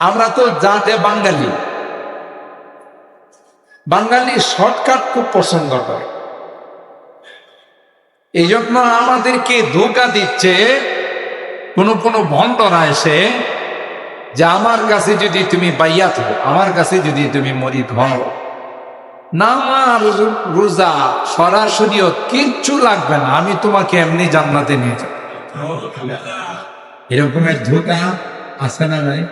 আমরা তো জাতে বাঙালি। বাঙালি শর্টকাট খুব পছন্দ করে। এই জন্য আমাদেরকে ধোকা দিচ্ছে, কোনো কোনো ভণ্ডরা এসে যে আমার কাছে যদি তুমি বাইয়াত হো আমার কাছে যদি তুমি মরি মরিদ হও নামাজ রোজা সরাসরি কিচ্ছু লাগবে না, আমি তোমাকে এমনি জান্নাতে নিয়ে যাব। এরকমের ধোকা আছে না নাই?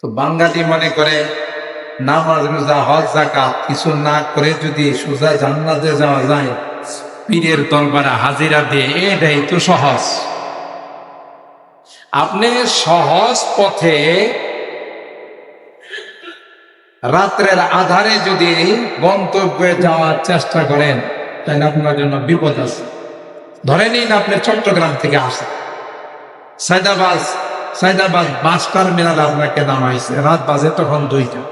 তো বাঙালি মনে করে নামাজ, রোজা, হজ জাকাত কিছু না করে যদি সোজা জান্নাতে যাওয়া যায়, পীরের দরবারে হাজিরা দিয়ে, এটাই তো সহজ। আপনি সহজ পথে রাত্রের আধারে যদি গন্তব্যে যাওয়ার চেষ্টা করেন, তাহলে আপনার জন্য বিপদ আছে। ধরে নিন আপনি চট্টগ্রাম থেকে আসেন। সাইদাবাদ সাইদাবাদ বাস টার্মিনাল আপনাকে নামাইছে রাত বাজে তখন দুইটা।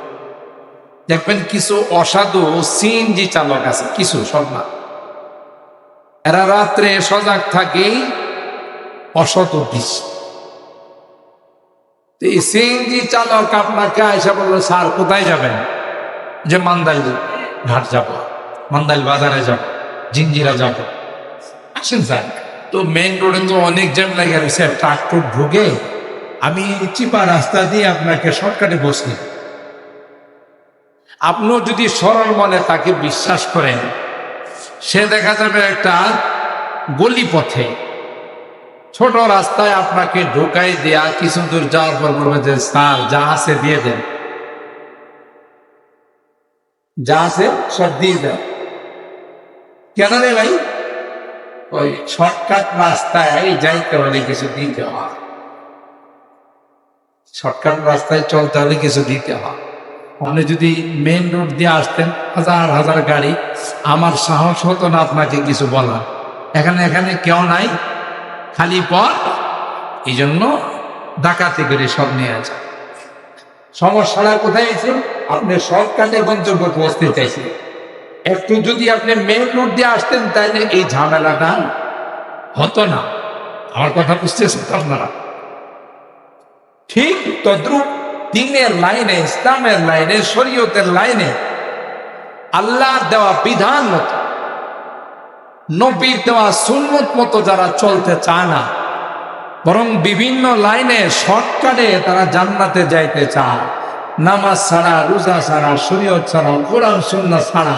দেখবেন কিছু অসাধু সিএনজি চালক আছে, কিছু সব না। এরা রাত্রে সজাগ থাকে, অসৎ বিষ এই সিএনজি চালক আপনাকে এসে বলল, স্যার, কোথায় যাবেন? যে মান্দাইল ঘাট যাব, মান্দাইল বাজারে যাব, জিঞ্জিরা যাব। আসেন স্যার। তো মেইন রোডে তো অনেক জ্যাম লেগে ট্রাক টুক ঢুকে আমি চিপা রাস্তা দিয়ে আপনাকে শর্টকাটে বসলি আপনিও যদি সরল মনে তাকে বিশ্বাস করেন, সে দেখা যাবে একটা গলি পথে। ছোট রাস্তায় আপনাকে ঢোকাই দেয়া, কিছু দূর যাওয়ার পর বলবে যে, স্যার, যা আছে দিয়ে দেন। যা আছে সব দিয়ে দেন। কেন রে ভাই? ওই শর্টকাট রাস্তায় যাইতে হলে কিছু দিতে হয়। শর্টকাট রাস্তায় চলতে হলে কিছু দিতে হয়। আপনি যদি মেন রোড দিয়ে আসতেন, হাজার হাজার গাড়ি, আমার সাহস হতো না আপনাকে কিছু বলার। এখানে এখানে কেউ নাই, খালি পথ। এই জন্য ডাকাতি করে সব নিয়ে আছে সমস্যাটা কোথায় আছে আপনি শর্টকাটে গন্তব্য পৌঁছতে চাইছেন। একটু যদি আপনি মেন রোড দিয়ে আসতেন, তাহলে এই ঝামেলাটা হতো না। আমার কথা বুঝতেছেন আপনারা? ঠিক তদ্রুপ দিনের লাইনে, ইসলামের লাইনে, শরীয়তের লাইনে আল্লাহ দেওয়া বিধান মতো, নবীর দেওয়া সুন্নত মতো যারা চলতে চায় না, বরং বিভিন্ন লাইনে শর্টকাটে তারা জান্নাতে যাইতে চায়। নামাজ ছাড়া, রোজা ছাড়া, শরীয়ত ছাড়া, কোরআন শূন্য ছাড়া।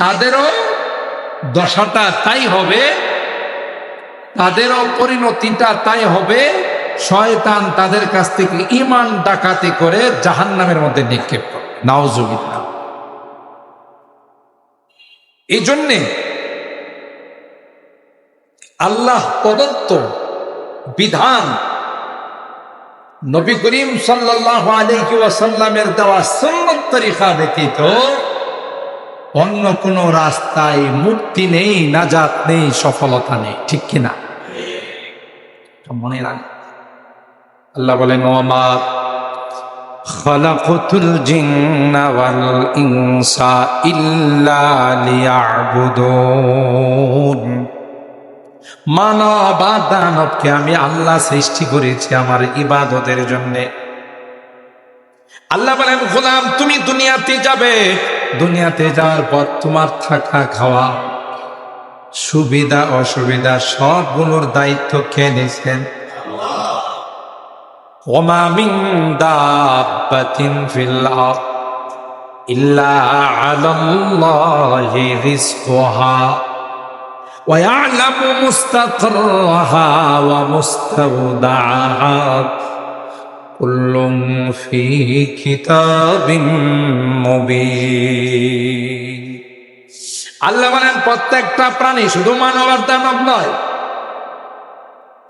তাদেরও দশাটা তাই হবে, তাদেরও পরিণতিটা তাই হবে শয়তান তাদের কাছ থেকে ইমান ডাকাতি করে জাহান নামের মধ্যে নিক্ষেপ করে। নাওজুবিল্লাহ এই জন্যে আল্লাহ প্রদত্ত বিধান নবী করিম সাল্লাহ আলাইহি ওয়াসাল্লামের দেওয়া সুন্নত তরিকা ব্যতীত অন্য কোনো রাস্তায় মুক্তি নেই, নাজাত নেই, সফলতা নেই, ঠিক কিনা? মনে রাখ আল্লাহ বলেন ওমা খালাকুতুল জিন্না ওয়াল ইনসা ইল্লা মানব আর দানবকে আমি আল্লাহ সৃষ্টি করেছি আমার ইবাদতের জন্যে। আল্লাহ বলেন, গোলাম, তুমি দুনিয়াতে যাবে। দুনিয়াতে যাওয়ার পর তোমার থাকা খাওয়া, সুবিধা, অসুবিধা সবগুলোর দায়িত্ব কে নিয়েছেন? وما من دابة في الأرض إلا على الله رزقها ويعلم مستقرها ومستودعها كل في كتاب مبين আল্লাহ বলেন প্রত্যেকটা প্রাণী শুধু মানব আর দানব নয়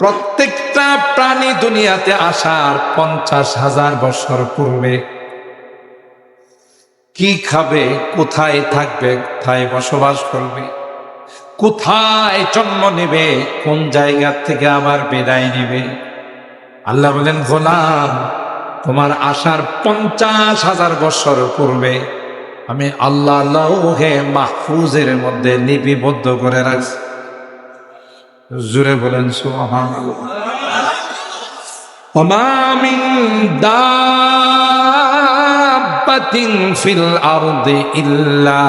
প্রত্যেকটা প্রাণী দুনিয়াতে আসার পঞ্চাশ হাজার বছর পূর্বে কি খাবে, কোথায় থাকবে, কোথায় বসবাস করবে, কোথায় জন্ম নেবে, কোন জায়গা থেকে আবার বিদায় নেবে? আল্লাহ বলেন, গোলাম, তোমার আসার পঞ্চাশ হাজার বছর পূর্বে আমি আল্লাহ লৌহে মাহফুজের মধ্যে লিপিবদ্ধ করে রাখছি। জুড়ে বলেন, সুবহানাল্লাহ। ফিল ইল্লা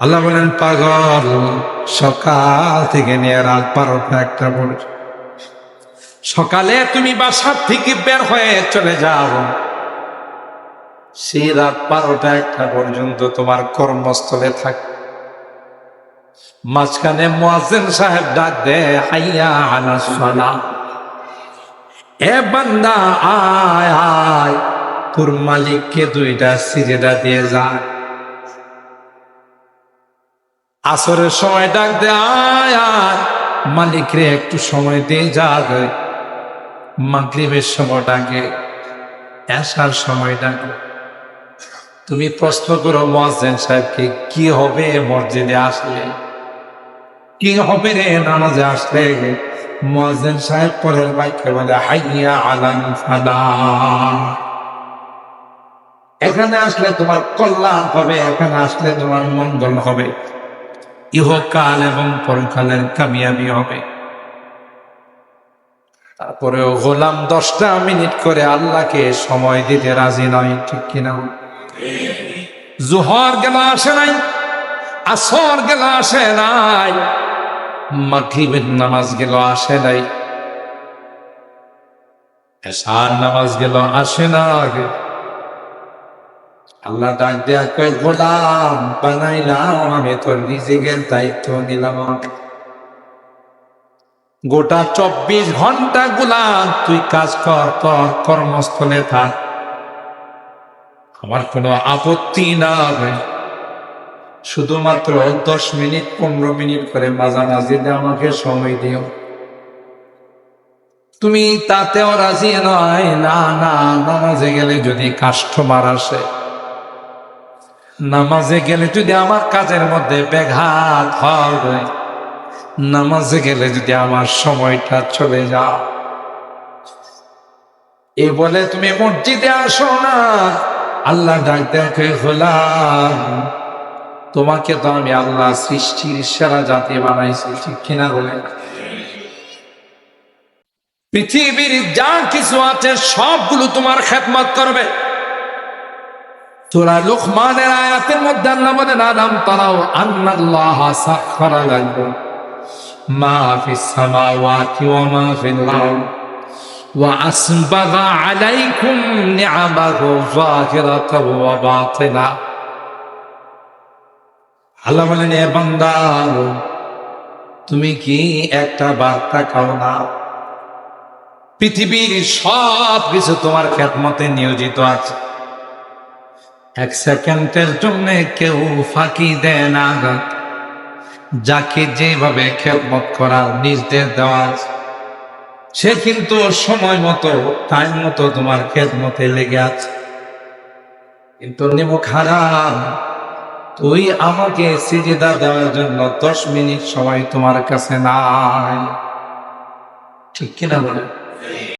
আল্লাহ বলেন, পাগল, সকাল থেকে নিয়ে রাত বারোটা একটা পর্যন্ত সকালে তুমি বাসার থেকে বের হয়ে চলে যাও। সেই রাত বারোটা একটা পর্যন্ত তোমার কর্মস্থলে থাকবে মাঝখানে মোয়াজেন সাহেব ডাক দে, হাইয়া আলা সালা। এ বান্দা, আয় আয়। তোর মালিককে দুইটা সিজেদা দিয়ে যা। আসরের সময় ডাক দে, আয় আয়। মালিকরে একটু সময় দিয়ে যা মাগরিবের সময় ডাকে, এসার সময় ডাকে। তুমি প্রশ্ন করো মসজিদ সাহেবকে কি হবে মসজিদে আসলে? কি হবে রে নামাজে আসলে? মসজিদ সাহেব পরের বাইকে বলে, হাইয়া আলাম ফালা এখানে আসলে তোমার কল্যাণ হবে, এখানে আসলে তোমার মঙ্গল হবে। ইহকাল এবং পরকালের কামিয়াবি হবে। তারপরেও গোলাম দশটা মিনিট করে আল্লাহকে সময় দিতে রাজি নয়, ঠিক কিনা? জুহর গেলা আসে নাই, আসর গেলা আসে নাই। মাগরিবের নামাজ গেল, আসে নাই। এসার নামাজ গেল, আসে না আগে। আল্লাহ ডাক দেয়া কয়, গোলাম বানাইলাম আমি তোর রিজিকের দায়িত্ব নিলাম গোটা চব্বিশ ঘণ্টা গোলাম, তুই কাজ কর তোর কর্মস্থলে থাক। আমার কোনো আপত্তি না শুধুমাত্র দশ মিনিট, পনেরো মিনিট করে মাঝামাঝিতে আমাকে সময় দিও। তুমি তাতেও রাজি নয়? না না, নামাজে গেলে যদি কাস্টমার আসে, নামাজে গেলে যদি আমার কাজের মধ্যে ব্যাঘাত হবে নামাজে গেলে যদি আমার সময়টা চলে যাও এ বলে তুমি মসজিদে আসো না, আল্লাহ ডাক দেখে হলাম তোমাকে তো আমি আল্লাহ সৃষ্টির সেরা জাতি বানাইছি, ঠিক কিনা বলে? পৃথিবীর যা কিছু আছে সবগুলো তোমার খেদমত করবে। তোরা লোকমানের আয়াতের মধ্যে আল্লাহ বলেন, আলাম তারাও আন্নাল্লাহ সাখখারা লাকুম মা ফিস সামাওয়াতি ওয়া মা ফিল আরদ। বাতিনা আল্লাহ বলেন, এ বান্দা, তুমি কি একটা বার্তা খাও না? পৃথিবীর সব কিছু তোমার খেদমতে নিয়োজিত আছে। এক সেকেন্ডের জন্য কেউ ফাঁকি দেয় না যাকে যেভাবে খেদমত করার নির্দেশ দেওয়া সে কিন্তু সময় মতো টাইম মতো তোমার খেদমতে লেগে আছে। কিন্তু নিমুখ হারাম তুই আমাকে সিজদা দেওয়ার জন্য দশ মিনিট সময় তোমার কাছে নাই। ঠিক কিনা বলে?